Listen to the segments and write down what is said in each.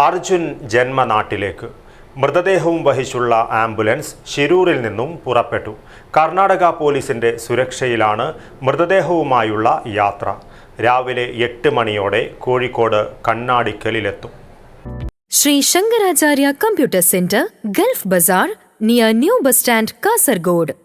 Arjun ജന്മനാട്ടിലേക്ക്. മൃതദേഹവും വഹിച്ചുള്ള ambulance ശിരൂരിൽ നിന്നും പുറപ്പെട്ടു. കർണാടക പോലീസിന്റെ സുരക്ഷയിലാണ് മൃതദേഹവുമായുള്ള യാത്ര. രാവിലെ എട്ട് മണിയോടെ Kozhikode കണ്ണാടിക്കലിലെത്തും. Sri Shankaracharya computer centre gulf bazaar near new bus stand Kasargod.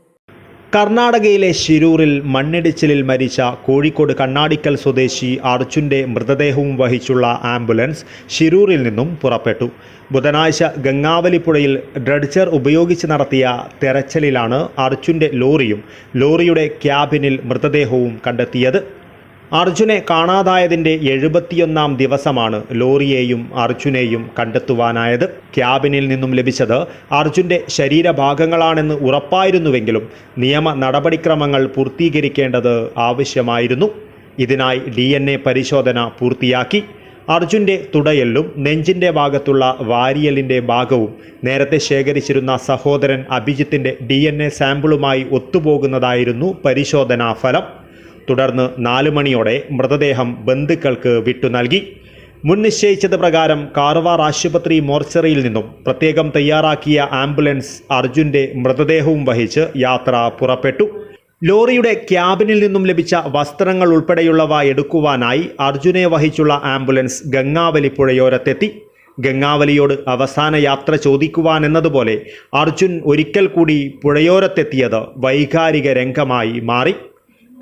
കർണാടകയിലെ ശിരൂരിൽ മണ്ണിടിച്ചിലിൽ മരിച്ച കോഴിക്കോട് കണ്ണാടിക്കൽ സ്വദേശി അർജുന്റെ മൃതദേഹവും വഹിച്ചുള്ള ആംബുലൻസ് ശിരൂരിൽ നിന്നും പുറപ്പെട്ടു. ബുധനാഴ്ച ഗംഗാവലിപ്പുഴയിൽ ഡ്രഡ്ജർ ഉപയോഗിച്ച് നടത്തിയ തെരച്ചിലിലാണ് അർജുന്റെ ലോറിയും ലോറിയുടെ ക്യാബിനിൽ മൃതദേഹവും കണ്ടെത്തിയത്. അർജുനെ കാണാതായതിന്റെ എഴുപത്തിയൊന്നാം ദിവസമാണ് ലോറിയെയും അർജുനെയും കണ്ടെത്തുവാനായത്. ക്യാബിനിൽ നിന്നും ലഭിച്ചത് അർജുന്റെ ശരീരഭാഗങ്ങളാണെന്ന് ഉറപ്പായിരുന്നുവെങ്കിലും നിയമ നടപടിക്രമങ്ങൾ പൂർത്തീകരിക്കേണ്ടത് ആവശ്യമായിരുന്നു. ഇതിനായി ഡി പരിശോധന പൂർത്തിയാക്കി. അർജുന്റെ തുടയല്ലും നെഞ്ചിന്റെ ഭാഗത്തുള്ള വാരിയലിന്റെ ഭാഗവും നേരത്തെ ശേഖരിച്ചിരുന്ന സഹോദരൻ അഭിജിത്തിന്റെ ഡി സാമ്പിളുമായി ഒത്തുപോകുന്നതായിരുന്നു പരിശോധനാ ഫലം. തുടർന്ന് നാലു മണിയോടെ മൃതദേഹം ബന്ധുക്കൾക്ക് വിട്ടു നൽകി. മുൻ നിശ്ചയിച്ചത് പ്രകാരം കാർവാർ ആശുപത്രി മോർച്ചറിയിൽ നിന്നും പ്രത്യേകം തയ്യാറാക്കിയ ആംബുലൻസ് അർജുന്റെ മൃതദേഹവും വഹിച്ച് യാത്ര പുറപ്പെട്ടു. ലോറിയുടെ ക്യാബിനിൽ നിന്നും ലഭിച്ച വസ്ത്രങ്ങൾ ഉൾപ്പെടെയുള്ളവ എടുക്കുവാനായി അർജുനെ വഹിച്ചുള്ള ആംബുലൻസ് ഗംഗാവലി പുഴയോരത്തെത്തി. ഗംഗാവലിയോട് അവസാന യാത്ര ചോദിക്കുവാനെന്നതുപോലെ അർജുൻ ഒരിക്കൽ കൂടി പുഴയോരത്തെത്തിയത് വൈകാരിക രംഗമായി മാറി.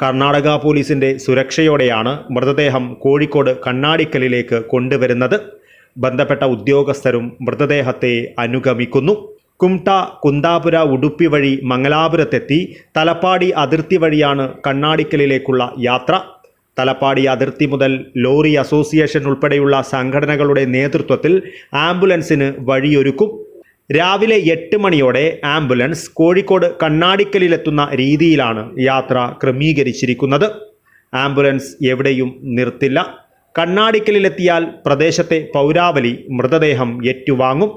കർണാടക പോലീസിന്റെ സുരക്ഷയോടെയാണ് മൃതദേഹം കോഴിക്കോട് കണ്ണാടിക്കലിലേക്ക് കൊണ്ടുവരുന്നത്. ബന്ധപ്പെട്ട ഉദ്യോഗസ്ഥരും മൃതദേഹത്തെ അനുഗമിക്കുന്നു. കുംട്ട കുന്താപുര ഉടുപ്പി വഴി മംഗലാപുരത്തെത്തി തലപ്പാടി അതിർത്തി വഴിയാണ് കണ്ണാടിക്കലിലേക്കുള്ള യാത്ര. തലപ്പാടി അതിർത്തി മുതൽ ലോറി അസോസിയേഷൻ ഉൾപ്പെടെയുള്ള സംഘടനകളുടെ നേതൃത്വത്തിൽ ആംബുലൻസിന് വഴിയൊരുക്കും. രാവിലെ എട്ട് മണിയോടെ ആംബുലൻസ് കോഴിക്കോട് കണ്ണാടിക്കലിലെത്തുന്ന രീതിയിലാണ് യാത്ര ക്രമീകരിച്ചിരിക്കുന്നത്. ആംബുലൻസ് എവിടെയും നിർത്തില്ല. കണ്ണാടിക്കലിലെത്തിയാൽ പ്രദേശത്തെ പൗരാവലി മൃതദേഹം ഏറ്റുവാങ്ങും.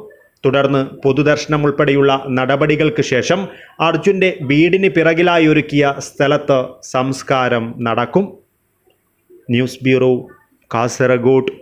തുടർന്ന് പൊതുദർശനം ഉൾപ്പെടെയുള്ള നടപടികൾക്ക് ശേഷം അർജുന്റെ വീടിന് പിറകിലായി ഒരുക്കിയ സ്ഥലത്ത് സംസ്കാരം നടക്കും. News bureau Kasaragod.